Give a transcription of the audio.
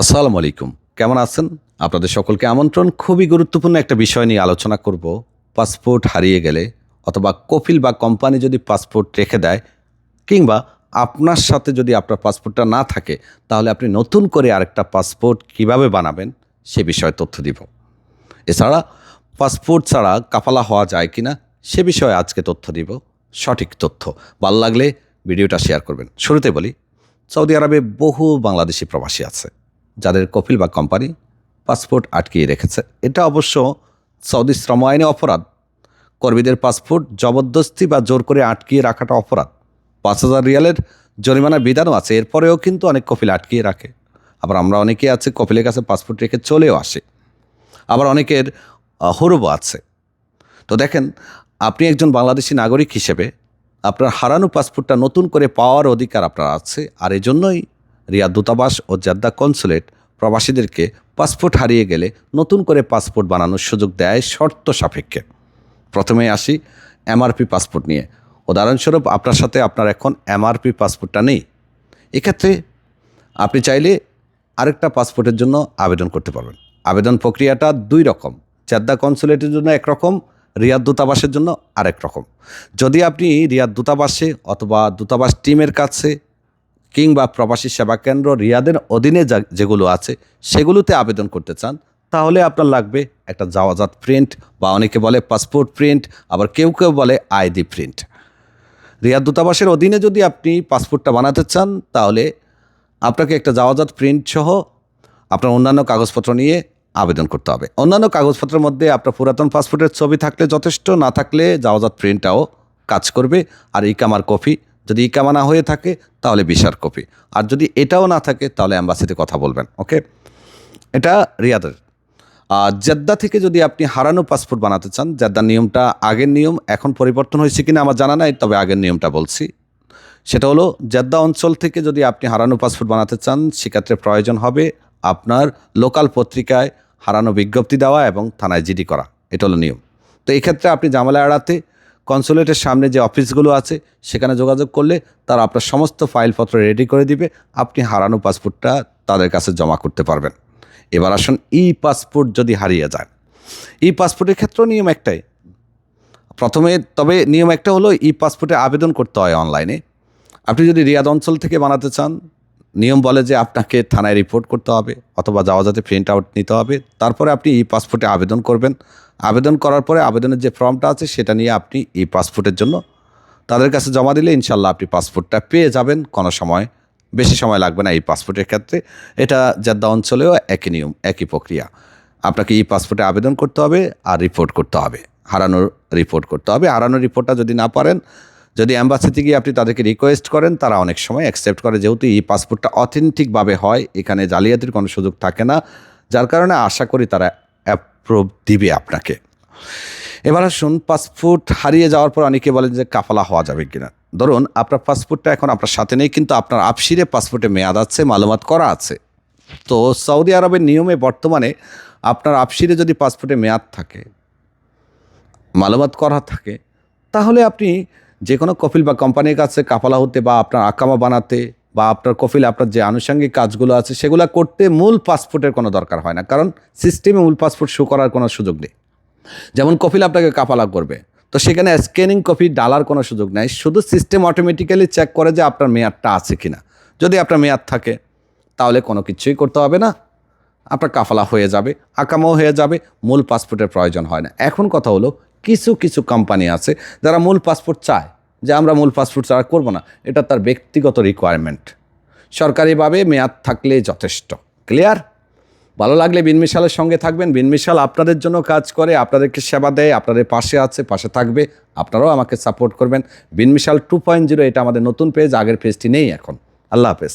আসসালামু আলাইকুম। কেমন আছেন? আপনাদের সকলকে আমন্ত্রণ। খুবই গুরুত্বপূর্ণ একটা বিষয় নিয়ে আলোচনা করব। পাসপোর্ট হারিয়ে গেলে অথবা কফিল বা কোম্পানি যদি পাসপোর্ট রেখে দেয় কিংবা আপনার সাথে যদি আপনার পাসপোর্টটা না থাকে, তাহলে আপনি নতুন করে আরেকটা পাসপোর্ট কীভাবে বানাবেন সে বিষয়ে তথ্য দিব। এছাড়া পাসপোর্ট ছাড়া কাফালা হওয়া যায় কিনা সে বিষয়ে আজকে তথ্য দিব। সঠিক তথ্য। ভালো লাগলে ভিডিওটা শেয়ার করবেন। শুরুতে বলি, সৌদি আরবে বহু বাংলাদেশি প্রবাসী আছে। যাদের কপিল বা কোম্পানি পাসপোর্ট আটকিয়ে রেখেছে। এটা অবশ্য সৌদি শ্রম আইনে অপরাধ। কর্মীদের পাসপোর্ট জবরদস্তি বা জোর করে আটকিয়ে রাখাটা অপরাধ। পাঁচ হাজার রিয়ালের জরিমানা বিধানও আছে, এরপরেও কিন্তু অনেক কপিল আটকিয়ে রাখে। আবার আমরা অনেকে আছে কপিলের কাছে পাসপোর্ট রেখে চলেও আসে। আবার অনেকের হরবও আছে। তো দেখেন, আপনি একজন বাংলাদেশি নাগরিক হিসেবে আপনার হারানো পাসপোর্টটা নতুন করে পাওয়ার অধিকার আপনার আছে, আর এই জন্যই রিয়াদ দূতাবাস ও জাদ্দা কনসুলেট প্রবাসীদেরকে পাসপোর্ট হারিয়ে গেলে নতুন করে পাসপোর্ট বানানোর সুযোগ দেয় শর্ত সাপেক্ষে। প্রথমে আসি এমআরপি পাসপোর্ট নিয়ে। উদাহরণস্বরূপ, আপনার সাথে আপনার এখন এমআরপি পাসপোর্টটা নেই। এক্ষেত্রে আপনি চাইলে আরেকটা পাসপোর্টের জন্য আবেদন করতে পারবেন। আবেদন প্রক্রিয়াটা দুই রকম চাদ্দা কনসুলেটের জন্য একরকম রিয়াদ দূতাবাসের জন্য আরেক রকম। যদি আপনি রিয়াদ দূতাবাসে অথবা দূতাবাস টিমের কাছে কিংবা প্রবাসী সেবা কেন্দ্র রিয়াদের অধীনে যেগুলো আছে, সেগুলোতে আবেদন করতে চান, তাহলে আপনার লাগবে একটা জাওয়াজাত প্রিন্ট বা অনেকে বলে পাসপোর্ট প্রিন্ট, আবার কেউ কেউ বলে আইডি প্রিন্ট। রিয়াদ দূতাবাসের অধীনে যদি আপনি পাসপোর্টটা বানাতে চান, তাহলে আপনাকে একটা জাওয়াজাত প্রিন্ট সহ আপনার অন্যান্য কাগজপত্র নিয়ে আবেদন করতে হবে। অন্যান্য কাগজপত্রের মধ্যে আপনার পুরাতন পাসপোর্টের ছবি থাকলে যথেষ্ট, না থাকলে জাওয়াজাত প্রিন্টটাও কাজ করবে। আর ইকামার কপি যদি ইকামা না হয়ে থাকে, তাহলে বিশার কপি। আর যদি এটাও না থাকে, তাহলে অ্যাম্বাসিতে কথা বলবেন, ওকে? এটা রিয়াদের। জেদ্দা থেকে যদি আপনি হারানো পাসপোর্ট বানাতে চান, জেদ্দার নিয়মটা আগের নিয়ম, এখন পরিবর্তন হয়েছে কিনা আমার জানা নাই, তবে আগের নিয়মটা বলছি। সেটা হলো, জেদ্দা অঞ্চল থেকে যদি আপনি হারানো পাসপোর্ট বানাতে চান, সেক্ষেত্রে প্রয়োজন হবে আপনার লোকাল পত্রিকায় হারানো বিজ্ঞপ্তি দেওয়া এবং থানায় জিডি করা। এটা হলো নিয়ম। তো এক্ষেত্রে আপনি জামালা এড়াতে কনসুলেটের সামনে যে অফিসগুলো আছে, সেখানে যোগাযোগ করলে তারা আপনার সমস্ত ফাইলপত্র রেডি করে দিবে। আপনি হারানো পাসপোর্টটা তাদের কাছে জমা করতে পারবেন। এবার আসুন ই পাসপোর্ট যদি হারিয়ে যায়। ই পাসপোর্টের ক্ষেত্রেও নিয়ম একটাই। প্রথমে, তবে নিয়ম একটা হলো ই পাসপোর্টে আবেদন করতে হয় অনলাইনে আপনি যদি রিয়াদ অঞ্চল থেকে বানাতে চান নিয়ম বলে যে আপনাকে থানায় রিপোর্ট করতে হবে অথবা যাওয়া যাতে প্রিন্ট আউট নিতে হবে। তারপরে আপনি ই পাসপোর্টে আবেদন করবেন। আবেদন করার পরে আবেদনের যে ফর্মটা আছে সেটা নিয়ে আপনি ই পাসপোর্টের জন্য তাদের কাছে জমা দিলে ইনশাল্লাহ আপনি পাসপোর্টটা পেয়ে যাবেন। কোনো সময়, বেশি সময় লাগবে না এই পাসপোর্টের ক্ষেত্রে। এটা জাদ্দা অঞ্চলেও একই নিয়ম, একই প্রক্রিয়া। আপনাকে ই পাসপোর্টে আবেদন করতে হবে আর রিপোর্ট করতে হবে। হারানোর রিপোর্ট করতে হবে। হারানোর রিপোর্টটা যদি না পারেন যদি অ্যাম্বাসিতে গিয়ে আপনি তাদেরকে রিকোয়েস্ট করেন, তারা অনেক সময় অ্যাকসেপ্ট করে। যেহেতু এই পাসপোর্টটা অথেন্টিকভাবে হয়, এখানে জালিয়াতির কোনো সুযোগ থাকে না, যার কারণে আশা করি তারা অ্যাপ্রুভ দিবে আপনাকে। এবার আসুন পাসপোর্ট হারিয়ে যাওয়ার পর অনেকে বলেন যে কাফালা হওয়া যাবে কিনা। ধরুন, আপনার পাসপোর্টটা এখন আপনার সাথে নেই, কিন্তু আপনার আপসিরে পাসপোর্টে মেয়াদ আছে, মালুমাত করা আছে। তো সৌদি আরবের নিয়মে বর্তমানে আপনার আপসিরে যদি পাসপোর্টে মেয়াদ থাকে, মালুমাত করা থাকে, তাহলে আপনি যে কোনো কফিল বা কোম্পানির কাছে কাফালা হতে বা আপনার আকামা বানাতে বা আপনার কফিল আপনার যে আনুষঙ্গিক কাজগুলো আছে, সেগুলো করতে মূল পাসপোর্টের কোনো দরকার হয় না। কারণ সিস্টেমে মূল পাসপোর্ট শো করার কোনো সুযোগ নেই। যেমন কফিল আপনাকে কাফালা করবে, তো সেখানে স্ক্যানিং কপি ডালার কোনো সুযোগ নেই। শুধু সিস্টেম অটোমেটিক্যালি চেক করে যে আপনার মেয়াদটা আছে কি না যদি আপনার মেয়াদ থাকে, তাহলে কোনো কিছুই করতে হবে না। আপনার কাফালা হয়ে যাবে, আকামাও হয়ে যাবে, মূল পাসপোর্টের প্রয়োজন হয় না। এখন কথা হলো কিছু কিছু কোম্পানি আছে যারা মূল পাসপোর্ট চায় যে আমরা মূল পাসপোর্ট ছাড়া করব না। এটা তার ব্যক্তিগত রিকোয়ারমেন্ট সরকারিভাবে মেয়াদ থাকলে যথেষ্ট। ক্লিয়ার ভালো লাগলে বিনমিশালের সঙ্গে থাকবেন। বিনমিশাল আপনাদের জন্য কাজ করে, আপনাদেরকে সেবা দেয়, আপনাদের পাশে আছে, পাশে থাকবে, আপনারাও আমাকে সাপোর্ট করবেন। বিনমিশাল টু পয়েন্ট জিরো এটা আমাদের নতুন পেজ আগের পেজটি নেই এখন। আল্লাহ হাফেজ।